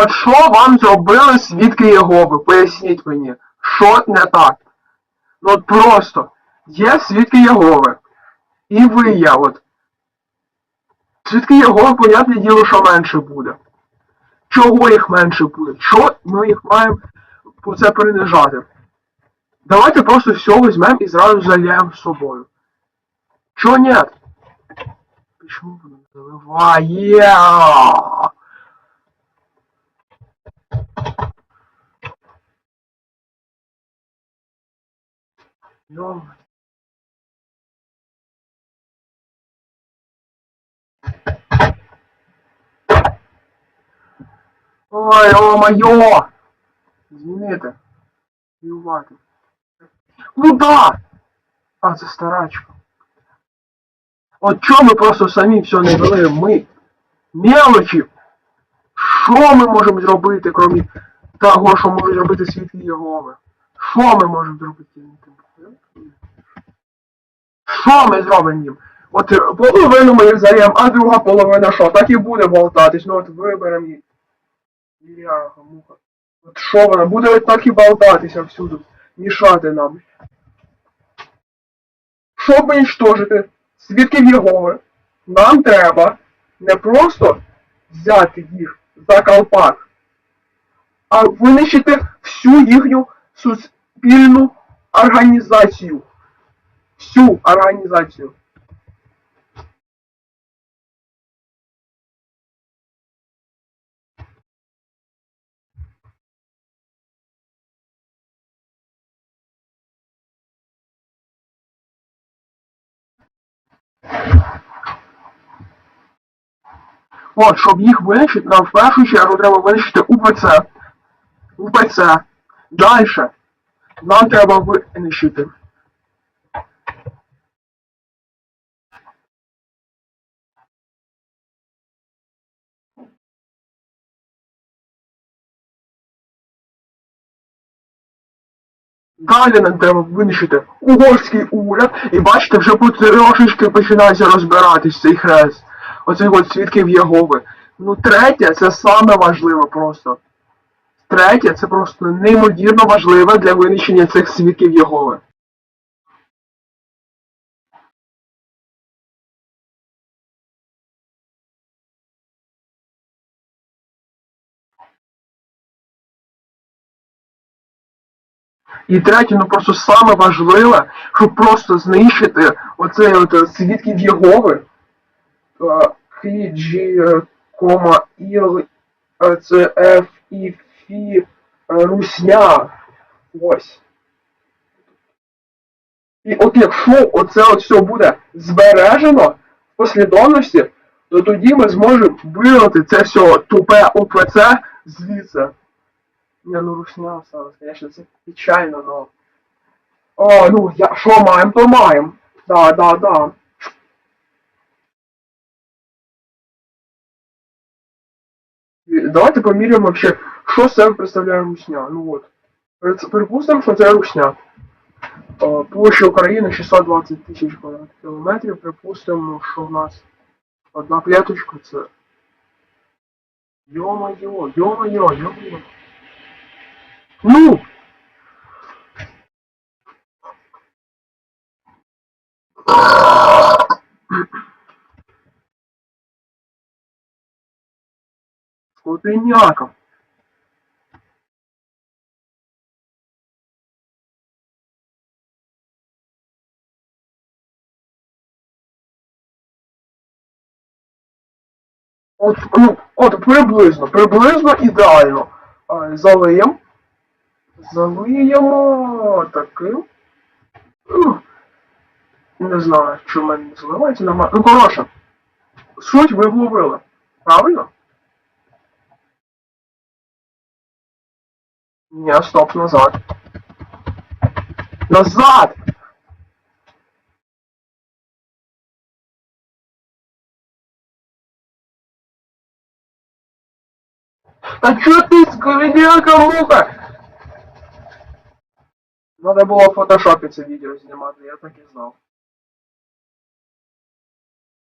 От що вам зробили свідки Єгови? Поясніть мені, що не так? Ну от просто є свідки Єгови. І ви є, от. Свідки Єгови, понятне діло, що менше буде. Чого їх менше буде? Що ми їх маємо по це принижати? Давайте просто все візьмемо і зразу зальємо з собою. Чого нет? Почему заливає? Йо. Ой, о моє! Змінити. Віувати. Куда? А, це старачка. От чого ми просто самі все не вели? Ми. Мелочі. Що ми можемо зробити, крім того, що можуть зробити свідки Єгови? Що ми можемо зробити? Що ми зробимо їм? От е, половину ми їх а друга половина що? Так і буде болтатись. Ну от виберемо їх. Бляха, муха. От що вона? Буде так і болтатися всюди. Мішати нам. Щоб уничтожити свідків Єгови, нам треба не просто взяти їх за колпак, а винищити всю їхню суспільну організацію. Всю організацію. От, щоб їх винищити, нам в першу чергу треба винищити УПЦ. УПЦ. Дальше. Нам треба винищити. Далі нам треба винищити угорський уряд, і бачите, вже потрошечки починається розбиратись цей хрест. Оцих от свідків Єгови. Ну, третє, це саме важливе просто. Третє, це просто неймовірно важливе для винищення цих свідків Єгови. І третє, ну просто саме важливе, щоб просто знищити оцей от е, свідків Єгови. Хі, е, кома, Іл, е, це Ф, І, Фі, е, Русня. Ось. І от якщо оце от все буде збережено в послідовності, то тоді ми зможемо вирвати це все тупе ОПЦ звідси. Не, ну русня осталось, конечно, це печально, но... О, ну, я, що маємо, то маємо. Да, да, да. Давайте поміряємо вообще, що себе представляє русня. Ну от. При- Припустимо, що це русня. О, Площа України 620 тисяч квадратних кілометрів. Припустимо, що в нас одна клеточка це. Йо-моє, йо-моє, йо-моє. Ну! Скотиняка. От, ну, от приблизно, приблизно ідеально. Залиємо. Залиємо таким. Не знаю, в мене не заливається нормально. Ну, коротше. Суть ви вловили. Правильно? Ні, стоп, назад. Назад! Та чо ти скоріняка муха? Надо було в фотошопі це відео знімати, я так і знав.